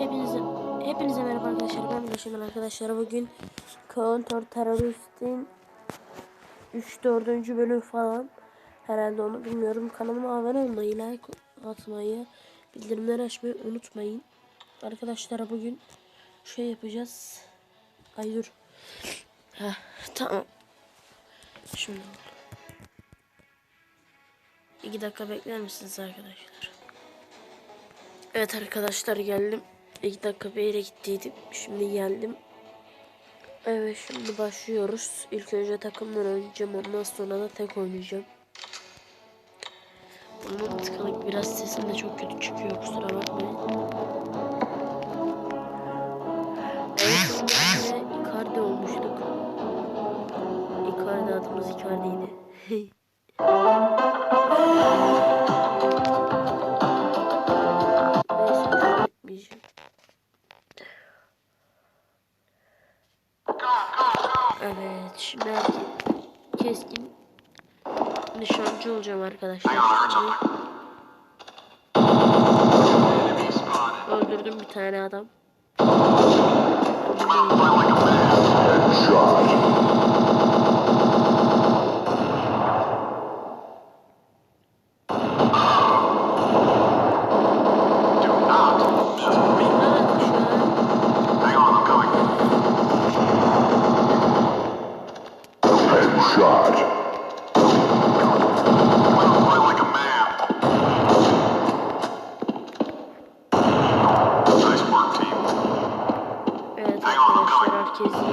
Hepinize hepinize merhaba arkadaşlar. Ben Güneş'im arkadaşlar. Bugün Counter Terörist'in 3 4. bölüm falan. Herhalde onu bilmiyorum. Kanalıma abone olmayı, like atmayı, bildirimleri açmayı unutmayın. Arkadaşlar bugün şey yapacağız. Ay dur. Heh, tamam. Şimdi 2 dakika bekler misiniz arkadaşlar? Evet arkadaşlar geldim. 2 dakika bir yere gittiydim. Şimdi geldim. Evet şimdi başlıyoruz. İlk önce takımdan oynayacağım. Ondan sonra da tek oynayacağım. Bunun tıkanık biraz sesim de çok kötü çıkıyor. Kusura bakmayın. Evet şimdi keskin nişancı olacağım arkadaşlar. Şimdi öldürdüm bir tane adam. Headshot. Nice work, team. Evet arkadaşlar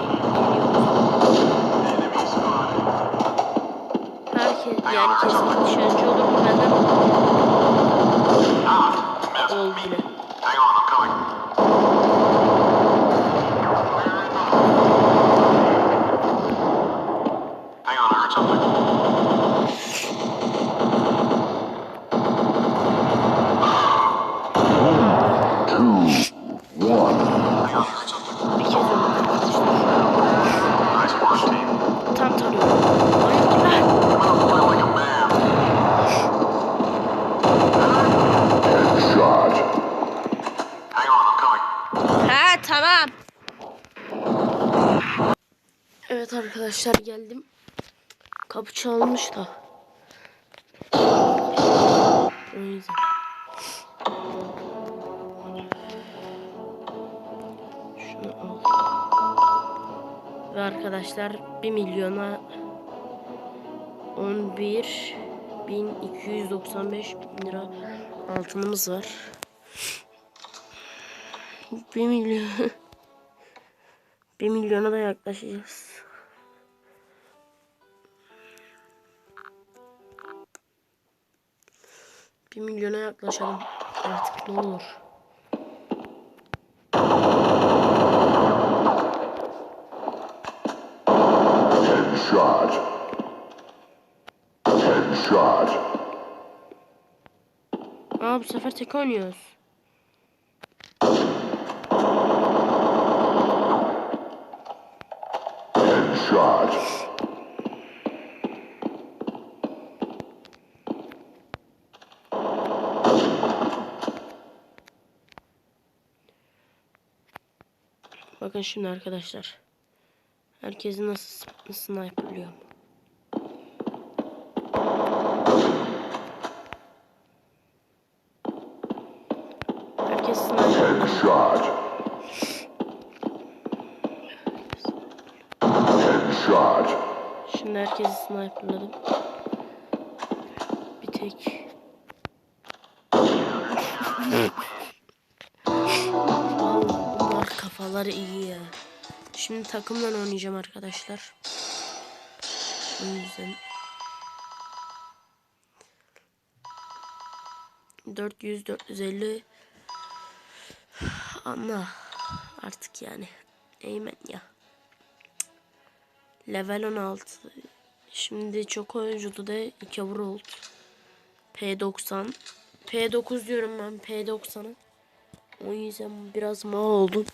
herkes yani kesin nişancı olur mu benden oldu bile. Evet arkadaşlar geldim. Kapı çalmış da. O. Şunu al. Ve arkadaşlar 1 milyona 11 1295 bin lira altınımız var. 1 milyon 1 milyona da yaklaşacağız. Bir milyona yaklaşalım artık ne olur. Headshot. Headshot. Aa bu sefer tek oynuyoruz. Headshot. Bakın şimdi arkadaşlar. Herkesi nasıl sniperlıyorum. Herkes sniperlıyor. Şimdi herkesi sniperladım. Bir tek. Kafaları iyi ya. Şimdi takımla oynayacağım arkadaşlar. O yüzden. 400 450 Anla artık yani. Eymen ya. Level 16. Şimdi çok oyuncuda da 2 World. P90. P9 diyorum ben P90'a. O yüzden biraz mal oldum.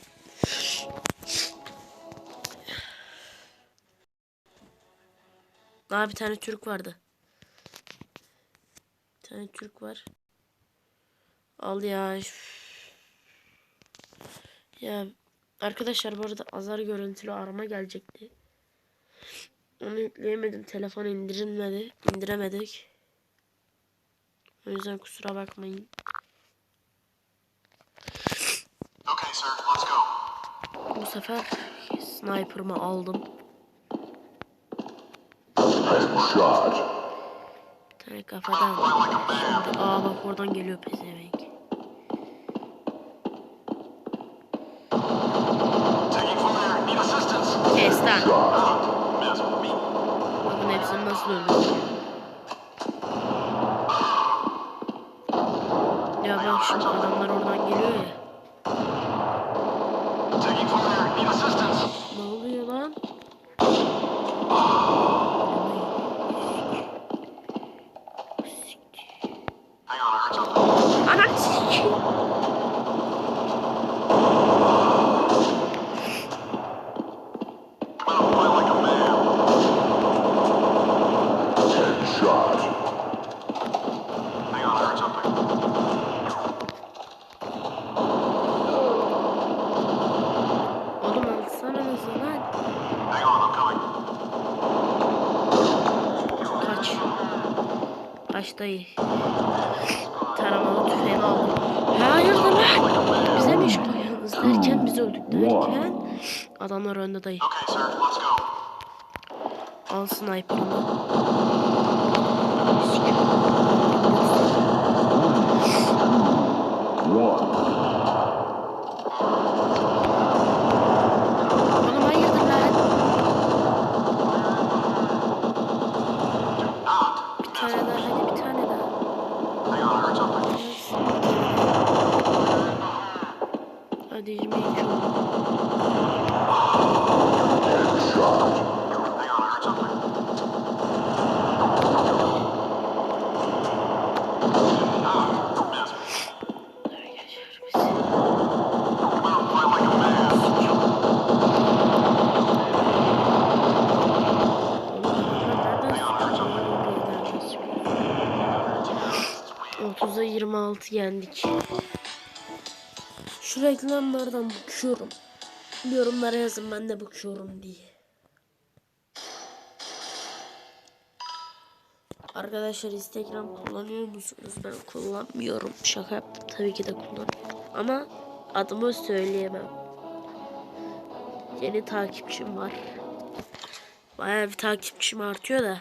Daha bir tane Türk vardı. Bir tane Türk var. Al ya. Ya arkadaşlar bu arada azar görüntülü arama gelecekti. Onu yükleyemedim. Telefon indirilmedi. indiremedik. O yüzden kusura bakmayın. Sefer sniper'ımı aldım. Bir tane kafadan. Şimdi, aa bak oradan geliyor pezevenk. Taking fire. Need assistance. Kes lan. Shot. Miss me. Bakın hepsini nasıl öldürdüm. Ya bak şimdi adamlar Kaç dayı. Taramalı tüfeğimi aldım. Hayırdır lan? Bize mi iş koyuyorsunuz derken biz öldük derken. Adamlar önde dayı. Al sniper'ını. One. A man. Otuza 26 yendik. Şu reklamlardan bıkıyorum. Yorumlara yazın ben de bıkıyorum diye. Arkadaşlar Instagram kullanıyor musunuz? Ben kullanmıyorum. Şaka yaptım. Tabii ki de kullanıyorum. Ama adımı söyleyemem. Yeni takipçim var. Bayağı bir takipçim artıyor da.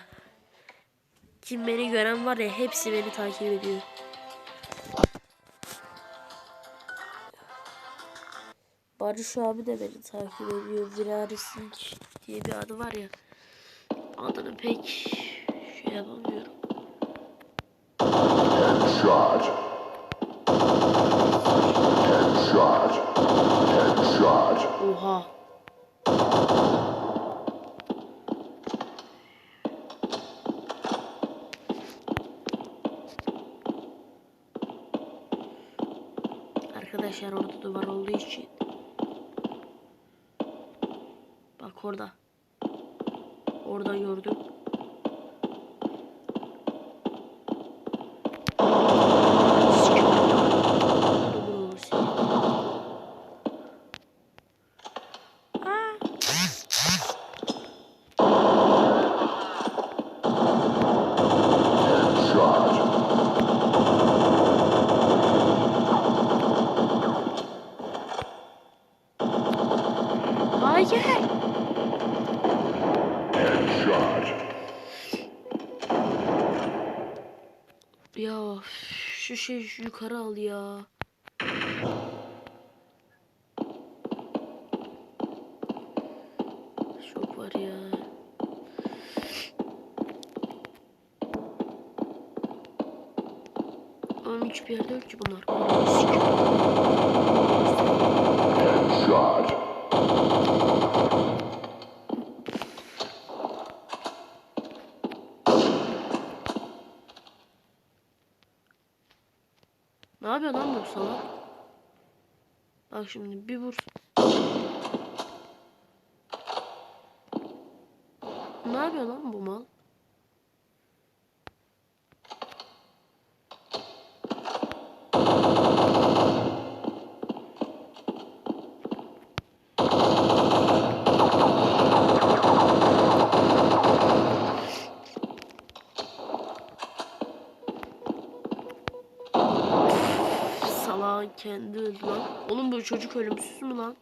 Kim beni gören var ya hepsi beni takip ediyor. Barış abi de beni takip ediyor. Virari Sink diye bir adı var ya. Adını pek şey yapamıyorum. Headshot. Headshot. Headshot. Oha. Arkadaşlar orada duvar olduğu için. Bak orada. Orada gördüm. Olur seni. Headshot. Hayır. Headshot. Ya şu şey yukarı al ya. Çok var ya. Oğlum hiçbir yerde yok ki bunlar. Headshot. Ne yapıyor lan bu salak? Bak şimdi bir vur. Ne yapıyor lan bu mal? Kendi öldü lan. Oğlum bu çocuk ölümsüz mü lan?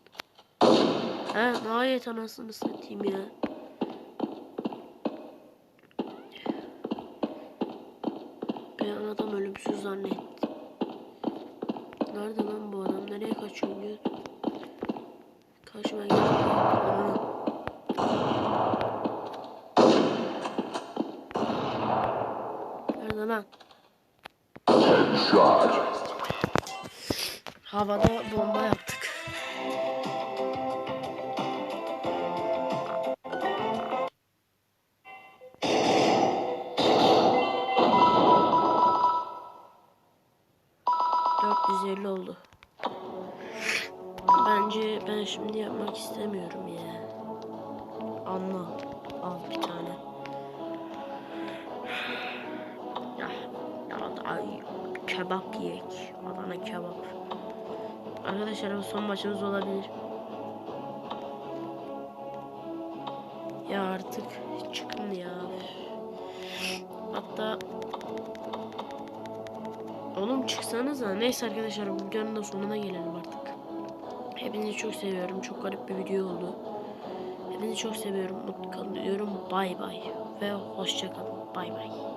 He nihayet anasını satayım ya. Ben adam ölümsüz zannettim. Nerede lan bu adam? Nereye kaçıyor? Diyor. Kaçma gel. Nerede lan? Headshot. Havada bomba yaptık. ...450 oldu. Bence ben şimdi yapmak istemiyorum ya. Anla. Al bir tane. Ya, ya da ay, kebap yiyek. Adana kebap. Arkadaşlar bu son maçımız olabilir. Ya artık çıkın ya. Hatta Oğlum çıksanıza. Neyse arkadaşlar bu videonun da sonuna gelelim artık. Hepinizi çok seviyorum. Çok garip bir video oldu. Hepinizi çok seviyorum. Mutlu kalın diyorum. Bay bay. Ve hoşça kalın. Bay bay.